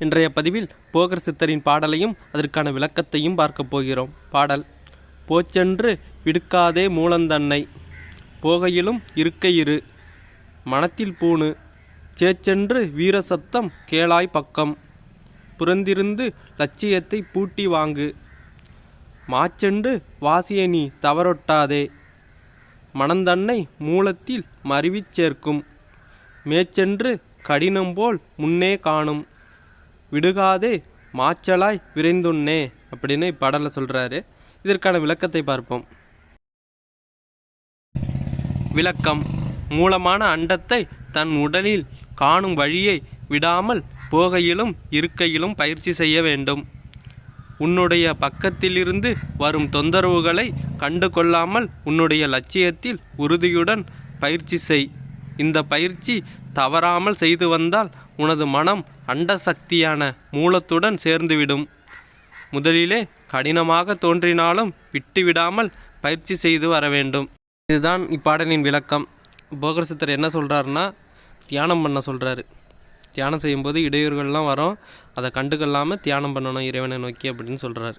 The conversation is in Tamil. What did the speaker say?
இன்றைய பதிவில் போகர் சித்தரின் பாடலையும் அதற்கான விளக்கத்தையும் பார்க்கப் போகிறோம். பாடல் போச்சென்று விடுக்காதே மூலந்தன்னை போகையிலும் இருக்கையிரு இரு மனத்தில் பூணு சேச்சென்று வீர சத்தம் கேளாய் பக்கம் புறந்திருந்து லட்சியத்தை பூட்டி வாங்கு மாச்சென்று வாசிய நீ தவறொட்டாதே மனந்தன்னை மூலத்தில் மருவிச் சேர்க்கும் மேச்சென்று கடினம் போல் முன்னே காணும் விடுகாதே மாச்சலாய் விரைந்துண்ணே அப்படின்னு இப்பாடலில் சொல்கிறாரு இதற்கான விளக்கத்தை பார்ப்போம். விளக்கம் மூலமான அண்டத்தை தன் உடலில் காணும் வழியை விடாமல் போகையிலும் இருக்கையிலும் பயிற்சி செய்ய வேண்டும். உன்னுடைய பக்கத்திலிருந்து வரும் தொந்தரவுகளை கண்டு கொள்ளாமல் உன்னுடைய லட்சியத்தில் உறுதியுடன் பயிற்சி செய். இந்த பயிற்சி தவறாமல் செய்து வந்தால் உனது மனம் அண்ட சக்தியான மூலத்துடன் சேர்ந்துவிடும். முதலிலே கடினமாக தோன்றினாலும் விட்டுவிடாமல் பயிற்சி செய்து வர வேண்டும். இதுதான் இப்பாடலின் விளக்கம். போகர் சித்தர் என்ன சொல்கிறாருன்னா தியானம் பண்ண சொல்கிறாரு தியானம் செய்யும்போது இடையூறுகள்லாம் வரும். அதை கண்டுக்கொள்ளாமல் தியானம் பண்ணணும் இறைவனை நோக்கி அப்படின்னு சொல்கிறாரு